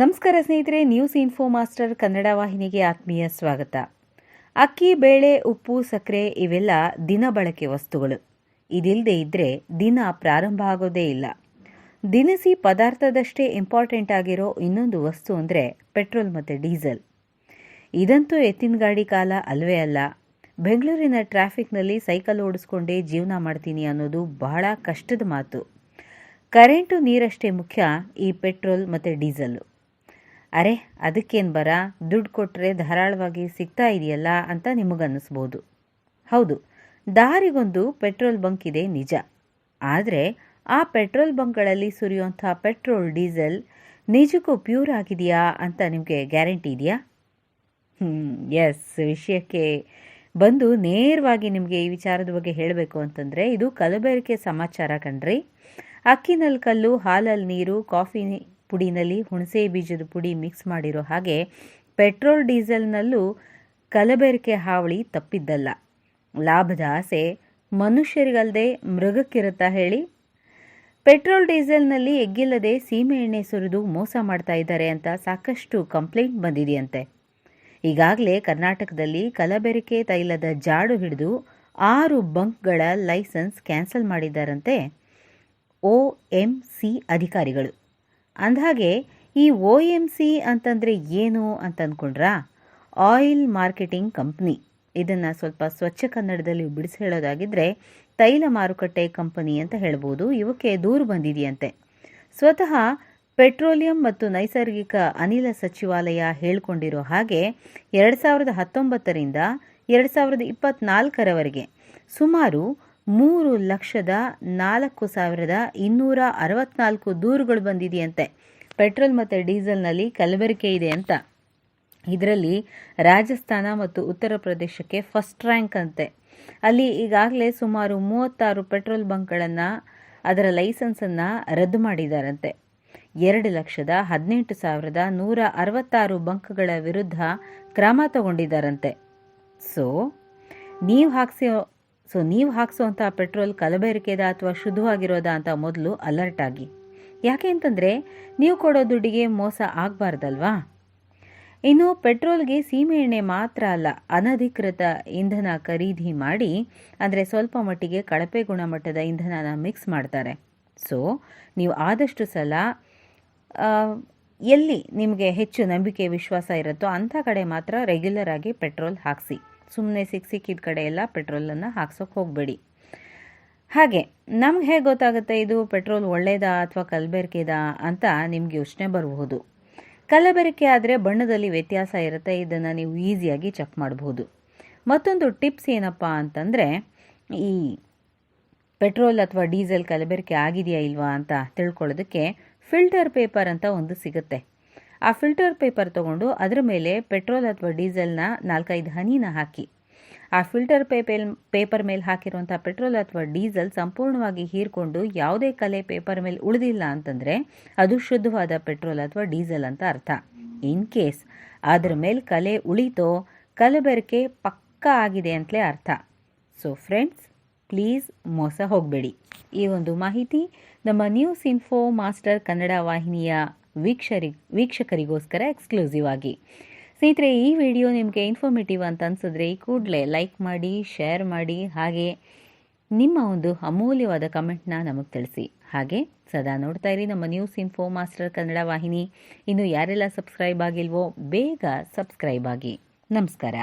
ನಮಸ್ಕಾರ ಸ್ನೇಹಿತರೆ news info master Kannada ವಾಹಿನಿಗೆ ಆತ್ಮೀಯ ಸ್ವಾಗತ. ಅಕ್ಕಿ, ಬೇಳೆ, ಉಪ್ಪು, ಸಕ್ಕರೆ ಇವೆಲ್ಲ ದಿನ ಬಳಕೆ ವಸ್ತುಗಳು. ಇದಿಲ್ಲದೆ ಇದ್ರೆ ದಿನ ಪ್ರಾರಂಭ ಆಗೋದೇ ಇಲ್ಲ. ದಿನಸಿ ಪದಾರ್ಥದಷ್ಟೇ ಇಂಪಾರ್ಟೆಂಟ್ ಆಗಿರೋ ಇನ್ನೊಂದು ವಸ್ತು ಅಂದರೆ ಪೆಟ್ರೋಲ್ ಮತ್ತು ಡೀಸೆಲ್. ಇದಂತೂ ಎತ್ತಿನ ಗಾಡಿ ಕಾಲ ಅಲ್ವೇ ಅಲ್ಲ. ಬೆಂಗಳೂರಿನ ಟ್ರಾಫಿಕ್ನಲ್ಲಿ ಸೈಕಲ್ ಓಡಿಸ್ಕೊಂಡೇ ಜೀವನ ಮಾಡ್ತೀನಿ ಅನ್ನೋದು ಬಹಳ ಕಷ್ಟದ ಮಾತು. ಕರೆಂಟು ನೀರಷ್ಟೇ ಮುಖ್ಯ, ಈ ಪೆಟ್ರೋಲ್ ಮತ್ತು ಡೀಸೆಲ್ಲು. ಅರೆ, ಅದಕ್ಕೇನು ಬರ? ದುಡ್ಡು ಕೊಟ್ಟರೆ ಧಾರಾಳವಾಗಿ ಸಿಗ್ತಾ ಇದೆಯಲ್ಲ ಅಂತ ನಿಮಗನ್ನಿಸ್ಬೋದು. ಹೌದು, ದಾರಿಗೊಂದು ಪೆಟ್ರೋಲ್ ಬಂಕ್ ಇದೆ ನಿಜ. ಆದರೆ ಆ ಪೆಟ್ರೋಲ್ ಬಂಕ್ಗಳಲ್ಲಿ ಸುರಿಯುವಂಥ ಪೆಟ್ರೋಲ್, ಡೀಸೆಲ್ ನಿಜಕ್ಕೂ ಪ್ಯೂರ್ ಆಗಿದೆಯಾ ಅಂತ ನಿಮಗೆ ಗ್ಯಾರಂಟಿ ಇದೆಯಾ? ಎಸ್, ವಿಷಯಕ್ಕೆ ಬಂದು ನೇರವಾಗಿ ನಿಮಗೆ ಈ ವಿಚಾರದ ಬಗ್ಗೆ ಹೇಳಬೇಕು ಅಂತಂದರೆ ಇದು ಕಲಬೆರಕೆ ಸಮಾಚಾರ ಕಣ್ರಿ. ಅಕ್ಕಿನಲ್ಲಿ ಕಲ್ಲು ಹಾಲಲ್ಲಿ ನೀರು, ಕಾಫಿ ಪುಡಿನಲ್ಲಿ ಹುಣಸೆ ಬೀಜದ ಪುಡಿ ಮಿಕ್ಸ್ ಮಾಡಿರೋ ಹಾಗೆ ಪೆಟ್ರೋಲ್ ಡೀಸೆಲ್ನಲ್ಲೂ ಕಲಬೆರಕೆ ಹಾವಳಿ ತಪ್ಪಿದ್ದಲ್ಲ. ಲಾಭದ ಆಸೆ ಮನುಷ್ಯರಿಗಲ್ಲದೆ ಮೃಗಕ್ಕಿರುತ್ತಾ ಹೇಳಿ. ಪೆಟ್ರೋಲ್ ಡೀಸೆಲ್ನಲ್ಲಿ ಎಗ್ಗಿಲ್ಲದೆ ಸೀಮೆ ಎಣ್ಣೆ ಸುರಿದು ಮೋಸ ಮಾಡ್ತಾ ಇದ್ದಾರೆ ಅಂತ ಸಾಕಷ್ಟು ಕಂಪ್ಲೇಂಟ್ ಬಂದಿದೆಯಂತೆ. ಈಗಾಗಲೇ ಕರ್ನಾಟಕದಲ್ಲಿ ಕಲಬೆರಕೆ ತೈಲದ ಜಾಡು ಹಿಡಿದು ಆರು ಬಂಕ್ಗಳ ಲೈಸೆನ್ಸ್ ಕ್ಯಾನ್ಸಲ್ ಮಾಡಿದ್ದಾರಂತೆ ಒ ಎಂ ಸಿ ಅಧಿಕಾರಿಗಳು. ಅಂದಹಾಗೆ, ಈ ಒ ಎಂ ಸಿ ಅಂತಂದರೆ ಏನು ಅಂತ ಅಂದ್ಕೊಂಡ್ರಾ ಆಯಿಲ್ ಮಾರ್ಕೆಟಿಂಗ್ ಕಂಪ್ನಿ. ಇದನ್ನು ಸ್ವಲ್ಪ ಸ್ವಚ್ಛ ಕನ್ನಡದಲ್ಲಿ ಬಿಡಿಸಿ ಹೇಳೋದಾಗಿದ್ದರೆ ತೈಲ ಮಾರುಕಟ್ಟೆ ಕಂಪನಿ ಅಂತ ಹೇಳ್ಬೋದು. ಇವಕ್ಕೆ ದೂರು ಬಂದಿದೆಯಂತೆ. ಸ್ವತಃ ಪೆಟ್ರೋಲಿಯಂ ಮತ್ತು ನೈಸರ್ಗಿಕ ಅನಿಲ ಸಚಿವಾಲಯ ಹೇಳಿಕೊಂಡಿರೋ ಹಾಗೆ, ಎರಡು ಸಾವಿರದ ಹತ್ತೊಂಬತ್ತರಿಂದ ಎರಡು ಸಾವಿರದ ಇಪ್ಪತ್ನಾಲ್ಕರವರೆಗೆ ಸುಮಾರು ಮೂರು ಲಕ್ಷದ ನಾಲ್ಕು ಸಾವಿರದ ಇನ್ನೂರ ಅರವತ್ನಾಲ್ಕು ದೂರುಗಳು ಬಂದಿದೆಯಂತೆ. ಪೆಟ್ರೋಲ್ ಮತ್ತು ಡೀಸೆಲ್ನಲ್ಲಿ ಕಲಬೆರಕೆ ಇದೆ ಅಂತ. ಇದರಲ್ಲಿ ರಾಜಸ್ಥಾನ ಮತ್ತು ಉತ್ತರ ಪ್ರದೇಶಕ್ಕೆ ಫಸ್ಟ್ ರ್ಯಾಂಕ್ ಅಂತೆ. ಅಲ್ಲಿ ಈಗಾಗಲೇ ಸುಮಾರು ಮೂವತ್ತಾರು ಪೆಟ್ರೋಲ್ ಬಂಕ್ಗಳನ್ನು, ಅದರ ಲೈಸೆನ್ಸನ್ನು ರದ್ದು ಮಾಡಿದಾರಂತೆ. ಎರಡು ಲಕ್ಷದ ಹದಿನೆಂಟು ಸಾವಿರದ ನೂರ ಅರವತ್ತಾರು ಬಂಕ್ಗಳ ವಿರುದ್ಧ ಕ್ರಮ ತಗೊಂಡಿದ್ದಾರಂತೆ ಸೊ ನೀವು ಹಾಕ್ಸಿ ಸೊ ನೀವು ಹಾಕಿಸುವಂಥ ಪೆಟ್ರೋಲ್ ಕಲಬೆರಕೆದ ಅಥವಾ ಶುದ್ಧವಾಗಿರೋದಾ ಅಂತ ಮೊದಲು ಅಲರ್ಟ್ ಆಗಿ. ಯಾಕೆ ಅಂತಂದರೆ, ನೀವು ಕೊಡೋ ದುಡ್ಡಿಗೆ ಮೋಸ ಆಗಬಾರ್ದಲ್ವಾ? ಇನ್ನು ಪೆಟ್ರೋಲ್ಗೆ ಸೀಮೆ ಎಣ್ಣೆ ಮಾತ್ರ ಅಲ್ಲ, ಅನಧಿಕೃತ ಇಂಧನ ಖರೀದಿ ಮಾಡಿ, ಅಂದರೆ ಸ್ವಲ್ಪ ಮಟ್ಟಿಗೆ ಕಳಪೆ ಗುಣಮಟ್ಟದ ಇಂಧನನ ಮಿಕ್ಸ್ ಮಾಡ್ತಾರೆ. ಸೊ ನೀವು ಆದಷ್ಟು ಸಲ ಎಲ್ಲಿ ನಿಮಗೆ ಹೆಚ್ಚು ನಂಬಿಕೆ, ವಿಶ್ವಾಸ ಇರುತ್ತೋ ಅಂಥ ಕಡೆ ಮಾತ್ರ ರೆಗ್ಯುಲರ್ ಆಗಿ ಪೆಟ್ರೋಲ್ ಹಾಕಿಸಿ. ಸುಮ್ಮನೆ ಸಿಕ್ಕ ಸಿಕ್ಕಿದ ಕಡೆ ಎಲ್ಲ ಪೆಟ್ರೋಲನ್ನು ಹಾಕ್ಸೋಕೆ ಹೋಗಬೇಡಿ. ಹಾಗೆ, ನಮ್ಗೆ ಹೇಗೆ ಗೊತ್ತಾಗುತ್ತೆ ಇದು ಪೆಟ್ರೋಲ್ ಒಳ್ಳೇದಾ ಅಥವಾ ಕಲಬೆರಕೆದಾ ಅಂತ ನಿಮ್ಗೆ ಯೋಚನೆ ಬರಬಹುದು. ಕಲಬೆರಕೆ ಆದರೆ ಬಣ್ಣದಲ್ಲಿ ವ್ಯತ್ಯಾಸ ಇರುತ್ತೆ, ಇದನ್ನು ನೀವು ಈಸಿಯಾಗಿ ಚೆಕ್ ಮಾಡಬಹುದು. ಮತ್ತೊಂದು ಟಿಪ್ಸ್ ಏನಪ್ಪ ಅಂತಂದರೆ, ಈ ಪೆಟ್ರೋಲ್ ಅಥವಾ ಡೀಸೆಲ್ ಕಲಬೆರಕೆ ಆಗಿದೆಯಾ ಇಲ್ವಾ ಅಂತ ತಿಳ್ಕೊಳ್ಳೋದಕ್ಕೆ ಫಿಲ್ಟರ್ ಪೇಪರ್ ಅಂತ ಒಂದು ಸಿಗುತ್ತೆ. ಆ ಫಿಲ್ಟರ್ ಪೇಪರ್ ತಗೊಂಡು ಅದರ ಮೇಲೆ ಪೆಟ್ರೋಲ್ ಅಥವಾ ಡೀಸೆಲ್ನ ನಾಲ್ಕೈದು ಹನಿನ ಹಾಕಿ. ಆ ಫಿಲ್ಟರ್ ಪೇಪೆಲ್ ಪೇಪರ್ ಮೇಲೆ ಹಾಕಿರುವಂಥ ಪೆಟ್ರೋಲ್ ಅಥವಾ ಡೀಸೆಲ್ ಸಂಪೂರ್ಣವಾಗಿ ಹೀರ್ಕೊಂಡು ಯಾವುದೇ ಕಲೆ ಪೇಪರ್ ಮೇಲೆ ಉಳಿದಿಲ್ಲ ಅಂತಂದರೆ ಅದು ಶುದ್ಧವಾದ ಪೆಟ್ರೋಲ್ ಅಥವಾ ಡೀಸೆಲ್ ಅಂತ ಅರ್ಥ. ಇನ್ ಕೇಸ್ ಅದ್ರ ಮೇಲೆ ಕಲೆ ಉಳಿತೋ ಕಲಬೆರಕೆ ಪಕ್ಕ ಆಗಿದೆ ಅಂತಲೇ ಅರ್ಥ. ಸೊ ಫ್ರೆಂಡ್ಸ್ ಪ್ಲೀಸ್ ಮೋಸ ಹೋಗಬೇಡಿ. ಈ ಒಂದು ಮಾಹಿತಿ ನಮ್ಮ ನ್ಯೂಸ್ ಇನ್ಫೋ ಮಾಸ್ಟರ್ ಕನ್ನಡ ವಾಹಿನಿಯ ವೀಕ್ಷರಿ ವೀಕ್ಷಕರಿಗೋಸ್ಕರ ಎಕ್ಸ್ಕ್ಲೂಸಿವ್ ಆಗಿ. ಸ್ನೇಹಿತರೆ, ಈ ವಿಡಿಯೋ ನಿಮಗೆ ಇನ್ಫಾರ್ಮೇಟಿವ್ ಅಂತ ಅನಿಸಿದ್ರೆ ಈ ಕೂಡಲೇ ಲೈಕ್ ಮಾಡಿ ಶೇರ್ ಮಾಡಿ, ಹಾಗೆ ನಿಮ್ಮ ಒಂದು ಅಮೂಲ್ಯವಾದ ಕಮೆಂಟ್ನ ನಮಗೆ ತಿಳಿಸಿ. ಹಾಗೆ ಸದಾ ನೋಡ್ತಾ ಇರಿ ನಮ್ಮ ನ್ಯೂಸ್ ಇನ್ಫೋ ಮಾಸ್ಟರ್ ಕನ್ನಡ ವಾಹಿನಿ. ಇನ್ನು ಯಾರೆಲ್ಲ ಸಬ್ಸ್ಕ್ರೈಬ್ ಆಗಿಲ್ವೋ ಬೇಗ ಸಬ್ಸ್ಕ್ರೈಬ್ ಆಗಿ. ನಮಸ್ಕಾರ.